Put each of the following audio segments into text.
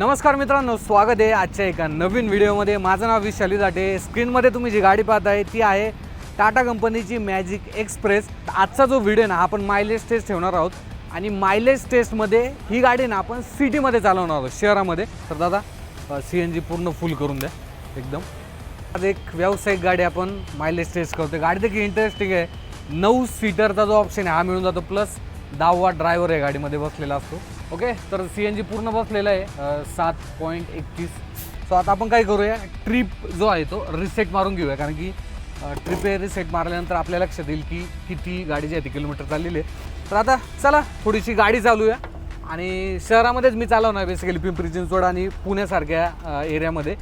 नमस्कार मित्रांनो स्वागत आहे आजच्या एका नवीन व्हिडिओमध्ये. माझं नाव विशाली दाटे स्क्रीनमध्ये तुम्ही जी गाडी पाहताय ती आहे टाटा कंपनीची मॅजिक एक्सप्रेस. आजचा जो व्हिडिओ ना आपण मायलेज टेस्ट ठेवणार आहोत. आणि मायलेज टेस्टमध्ये ही गाडी ना आपण सिटीमध्ये चालवणार आहोत शहरामध्ये. तर दादा सी एन जी पूर्ण फुल करून द्या एकदम. आज एक व्यावसायिक गाडी आपण मायलेज टेस्ट करतो गाडी देखील इंटरेस्टिंग आहे. नऊ सीटरचा जो ऑप्शन आहे हा मिळून जातो. प्लस दहावा ड्रायव्हर आहे गाडीमध्ये बसलेला असतो. ओके तर सी एन जी पूर्ण बसलेला आहे. सात पॉईंट एकतीस. सो आता आपण काय करूया? ट्रिप जो आहे तो रिसेट मारून घेऊया. कारण की ट्रिप रिसेट मारल्यानंतर आपल्या लक्षात येईल की किती गाडी जी आहे ती किलोमीटर चाललेली आहे. तर आता चला थोडीशी गाडी चालूया. आणि शहरामध्येच मी चालवणार बेसिकली पिंपरी चिंचवड आणि पुण्यासारख्या एरियामध्ये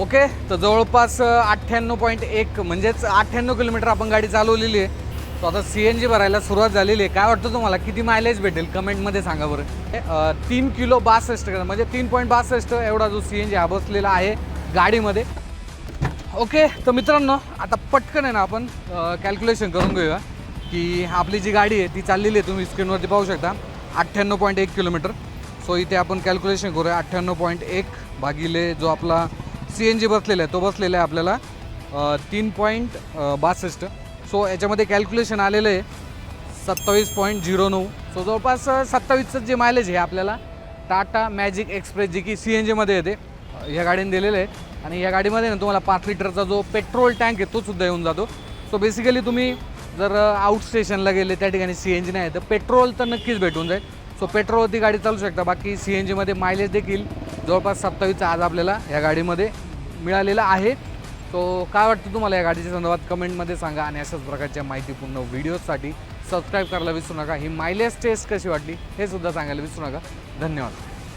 ओके तर जवळपास अठ्ठ्याण्णव पॉईंट एक म्हणजेच अठ्ठ्याण्णव किलोमीटर आपण गाडी चालवलेली आहे. तो आता सी एन जी भरायला सुरुवात झालेली आहे. काय वाटतं तुम्हाला? किती मायलेज भेटेल? कमेंटमध्ये सांगा बरं. तीन किलो बासष्ट म्हणजे तीन पॉईंट बासष्ट एवढा जो सी एन जी हा बसलेला आहे गाडीमध्ये. ओके तर मित्रांनो आता पटकन आहे ना आपण कॅल्क्युलेशन करून घेऊया की आपली जी गाडी आहे ती चाललेली आहे तुम्ही स्क्रीनवरती पाहू शकता. अठ्ठ्याण्णव पॉईंट एक किलोमीटर. सो इथे आपण कॅल्क्युलेशन करूया. अठ्ठ्याण्णव पॉईंट एक भागिले जो आपला सी एन जी बसलेला आहे तो बसलेला आहे आपल्याला तीन पॉईंट बासष्ट. सो याच्यामध्ये कॅल्क्युलेशन आलेलं आहे सत्तावीस पॉईंट झिरो नऊ. सो जवळपास सत्तावीसचं जे मायलेज आहे आपल्याला टाटा मॅजिक एक्सप्रेस जी की सी एन जीमध्ये येते ह्या गाडीने दिलेलं आहे आणि या गाडीमध्ये ना तुम्हाला पाच लिटरचा जो पेट्रोल टँक आहे तोसुद्धा येऊन जातो. सो बेसिकली तुम्ही जर आउट स्टेशनला गेले त्या ठिकाणी सी एन जी नाही तर पेट्रोल तर नक्कीच भेटून जाईल. सो पेट्रोलवरती गाडी चालू शकता बाकी सी एन जीमध्ये मायलेज देखील जवळपास सत्तावीसचा आज आपल्याला या गाडीमध्ये मिळालेला आहे. तो काय वाटतं तुम्हाला या गाडीच्या संदर्भात? कमेंटमध्ये सांगा आणि अशाच प्रकारच्या माहितीपूर्ण व्हिडिओजसाठी सबस्क्राईब करायला विसरू नका. ही मायलेज टेस्ट कशी वाटली हे सुद्धा सांगायला विसरू नका. धन्यवाद.